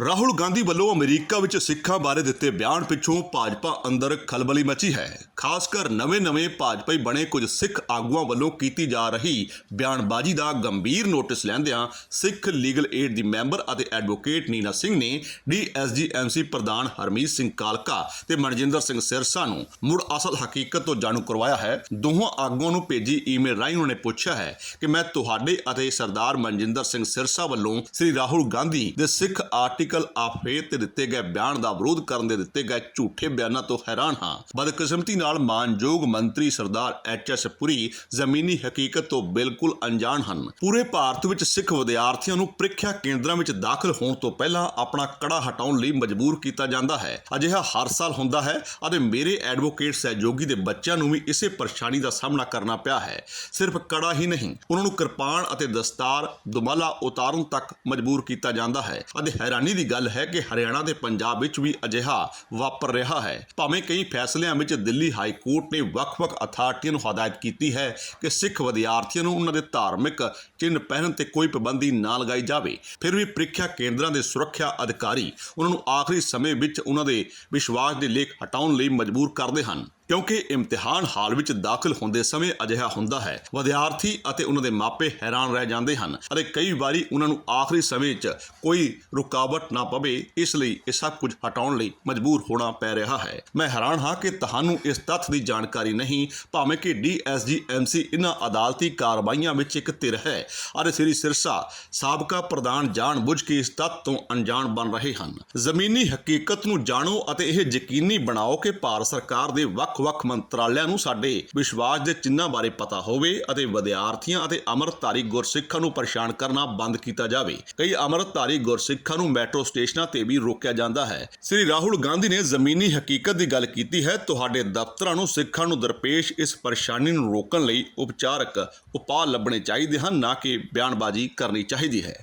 ਰਾਹੁਲ ਗਾਂਧੀ ਵੱਲੋਂ ਅਮਰੀਕਾ ਵਿੱਚ ਸਿੱਖਾਂ ਬਾਰੇ ਦਿੱਤੇ ਬਿਆਨ ਪਿੱਛੋਂ ਭਾਜਪਾ ਅੰਦਰ ਖਲਬਲੀ ਮਚੀ ਹੈ। ਖਾਸ ਕਰ ਨਵੇਂ-ਨਵੇਂ ਭਾਜਪਾਈ ਬਣੇ ਕੁਝ ਸਿੱਖ ਆਗੂਆਂ ਵੱਲੋਂ ਕੀਤੀ ਜਾ ਰਹੀ ਬਿਆਨਬਾਜ਼ੀ ਦਾ ਗੰਭੀਰ ਨੋਟਿਸ ਲੈਂਦਿਆਂ ਸਿੱਖ ਲੀਗਲ ਏਡ ਦੀ ਮੈਂਬਰ ਅਤੇ ਐਡਵੋਕੇਟ ਨੀਨਾ ਸਿੰਘ ਨੇ ਡੀਐਸਜੀਐਮਸੀ ਪ੍ਰਧਾਨ ਹਰਮੀਤ ਸਿੰਘ ਕਾਲਕਾ ਤੇ ਮਨਜਿੰਦਰ ਸਿੰਘ ਸਿਰਸਾ ਨੂੰ ਮੁੜ ਅਸਲ ਹਕੀਕਤ ਤੋਂ ਜਾਣੂ ਕਰਵਾਇਆ ਹੈ। ਦੋਹਾਂ ਆਗੂਆਂ ਨੂੰ ਭੇਜੀ ਈਮੇਲ ਰਾਹੀਂ ਉਹਨਾਂ ਨੇ ਪੁੱਛਿਆ ਹੈ ਕਿ ਮੈਂ ਤੁਹਾਡੇ ਅਤੇ ਸਰਦਾਰ ਮਨਜਿੰਦਰ ਸਿੰਘ ਸਿਰਸਾ ਵੱਲੋਂ ਸ੍ਰੀ ਰਾਹੁਲ ਗਾਂਧੀ ਦੇ Sikh art article of faith ਤੇ ਦਿੱਤੇ ਗਏ ਬਿਆਨ ਦਾ ਵਿਰੋਧ ਕਰਨ ਦੇ ਦਿੱਤੇ ਗਏ ਝੂਠੇ ਬਿਆਨਾਂ ਤੋਂ ਹੈਰਾਨ ਹਾਂ। ਬਦਕਿਸਮਤੀ ਨਾਲ ਮਾਨਯੋਗ ਮੰਤਰੀ ਸਰਦਾਰ ਐਚ ਐਸ ਪੁਰੀ ਜ਼ਮੀਨੀ ਹਕੀਕਤ ਤੋਂ ਬਿਲਕੁਲ ਅਣਜਾਣ ਹਨ। ਪੂਰੇ ਭਾਰਤ ਵਿੱਚ ਸਿੱਖ ਵਿਦਿਆਰਥੀਆਂ ਨੂੰ ਪ੍ਰੀਖਿਆ ਕੇਂਦਰਾਂ ਵਿੱਚ ਦਾਖਲ ਹੋਣ ਤੋਂ ਪਹਿਲਾਂ ਆਪਣਾ ਕੜਾ ਹਟਾਉਣ ਲਈ ਮਜਬੂਰ ਕੀਤਾ ਜਾਂਦਾ ਹੈ। ਅਜਿਹਾ ਹਰ ਸਾਲ ਹੁੰਦਾ ਹੈ ਅਤੇ ਮੇਰੇ ਐਡਵੋਕੇਟ ਸਹਿਯੋਗੀ ਦੇ ਬੱਚਿਆਂ ਨੂੰ ਵੀ ਇਸੇ ਪਰੇਸ਼ਾਨੀ ਦਾ ਸਾਹਮਣਾ ਕਰਨਾ ਪਿਆ ਹੈ। ਸਿਰਫ ਕੜਾ ਹੀ ਨਹੀਂ, ਉਹਨਾਂ ਨੂੰ ਕਿਰਪਾਨ ਅਤੇ ਦਸਤਾਰ ਦੁਮਾਲਾ ਉਤਾਰਨ ਤੱਕ ਮਜਬੂਰ ਕੀਤਾ ਜਾਂਦਾ ਹੈ ਅਤੇ ਹੈਰਾਨੀ ਦੀ ਗੱਲ ਹੈ ਕਿ ਹਰਿਆਣਾ ਤੇ ਪੰਜਾਬ ਵਿੱਚ ਵੀ ਅਜਿਹਾ ਵਾਪਰ ਰਿਹਾ ਹੈ। ਭਾਵੇਂ ਕਈ ਫੈਸਲਿਆਂ ਵਿੱਚ ਦਿੱਲੀ ਹਾਈ ਕੋਰਟ ਨੇ ਵੱਖ-ਵੱਖ ਅਥਾਰਟੀਆਂ ਨੂੰ ਹਦਾਇਤ ਕੀਤੀ ਹੈ ਕਿ ਸਿੱਖ ਵਿਦਿਆਰਥੀਆਂ ਨੂੰ ਉਹਨਾਂ ਦੇ ਧਾਰਮਿਕ ਚਿੰਨ੍ਹ ਪਹਿਨਣ ਤੇ ਕੋਈ ਪਾਬੰਦੀ ਨਾ ਲਗਾਈ ਜਾਵੇ। ਫਿਰ ਵੀ ਪ੍ਰੀਖਿਆ ਕੇਂਦਰਾਂ ਦੇ ਸੁਰੱਖਿਆ ਅਧਿਕਾਰੀ ਉਹਨਾਂ ਨੂੰ ਆਖਰੀ ਸਮੇਂ ਵਿੱਚ ਉਹਨਾਂ ਦੇ ਵਿਸ਼ਵਾਸ ਦੇ ਲੇਖ ਹਟਾਉਣ ਲਈ ਮਜਬੂਰ ਕਰਦੇ ਹਨ। ਕਿਉਂਕਿ ਇਮਤਿਹਾਨ ਹਾਲ ਵਿੱਚ ਦਾਖਲ ਹੁੰਦੇ ਸਮੇਂ ਅਜਿਹਾ ਹੁੰਦਾ ਹੈ। ਵਿਦਿਆਰਥੀ ਅਤੇ ਉਹਨਾਂ ਦੇ ਮਾਪੇ ਹੈਰਾਨ ਰਹਿ ਜਾਂਦੇ ਹਨ ਅਤੇ ਕਈ ਵਾਰੀ ਉਹਨਾਂ ਨੂੰ ਆਖਰੀ ਸਮੇਂ 'ਚ ਕੋਈ ਰੁਕਾਵਟ ਨਾ ਪਵੇ, ਇਸ ਲਈ ਇਹ ਸਭ ਕੁਝ ਹਟਾਉਣ ਲਈ ਮਜਬੂਰ ਹੋਣਾ ਪੈ ਰਿਹਾ ਹੈ। ਮੈਂ ਹੈਰਾਨ ਹਾਂ ਕਿ ਤੁਹਾਨੂੰ ਇਸ ਤੱਥ ਦੀ ਜਾਣਕਾਰੀ ਨਹੀਂ, ਭਾਵੇਂ ਕਿ ਡੀਐਸਜੀਐਮਸੀ ਇਹਨਾਂ ਅਦਾਲਤੀ ਕਾਰਵਾਈਆਂ ਵਿੱਚ ਇੱਕ ਧਿਰ ਹੈ ਅਤੇ ਸ੍ਰੀ ਸਿਰਸਾ ਸਾਬਕਾ ਪ੍ਰਧਾਨ ਜਾਣਬੁੱਝ ਕੇ ਇਸ ਤੱਥ ਤੋਂ ਅਣਜਾਣ ਬਣ ਰਹੇ ਹਨ। ਜ਼ਮੀਨੀ ਹਕੀਕਤ ਨੂੰ ਜਾਣੋ ਅਤੇ ਇਹ ਯਕੀਨੀ ਬਣਾਓ ਕਿ ਭਾਰਤ ਸਰਕਾਰ ਦੇ ਵੱਖ ਵੱਖ-ਵੱਖ ਮੰਤਰਾਲਿਆਂ ਨੂੰ ਸਾਡੇ ਵਿਸ਼ਵਾਸ ਦੇ ਚਿੰਨ੍ਹਾਂ ਬਾਰੇ ਪਤਾ ਹੋਵੇ ਅਤੇ ਵਿਦਿਆਰਥੀਆਂ ਅਤੇ ਅੰਮ੍ਰਿਤਧਾਰੀ ਗੁਰਸਿੱਖਾਂ ਨੂੰ ਪਰੇਸ਼ਾਨ ਕਰਨਾ ਬੰਦ ਕੀਤਾ ਜਾਵੇ। ਕਈ ਅੰਮ੍ਰਿਤਧਾਰੀ ਗੁਰਸਿੱਖਾਂ ਨੂੰ ਮੈਟਰੋ ਸਟੇਸ਼ਨਾਂ ਤੇ ਵੀ ਰੋਕਿਆ ਜਾਂਦਾ ਹੈ। ਸ੍ਰੀ ਰਾਹੁਲ ਗਾਂਧੀ ਨੇ ਜ਼ਮੀਨੀ ਹਕੀਕਤ ਦੀ ਗੱਲ ਕੀਤੀ ਹੈ। ਤੁਹਾਡੇ ਦਫ਼ਤਰਾਂ ਨੂੰ ਸਿੱਖਾਂ ਨੂੰ ਦਰਪੇਸ਼ ਇਸ ਪਰੇਸ਼ਾਨੀ ਨੂੰ ਰੋਕਣ ਲਈ ਉਪਚਾਰਕ ਉਪਾਅ ਲੱਭਣੇ ਚਾਹੀਦੇ ਹਨ, ਨਾ ਕਿ ਬਿਆਨਬਾਜ਼ੀ ਕਰਨੀ ਚਾਹੀਦੀ ਹੈ।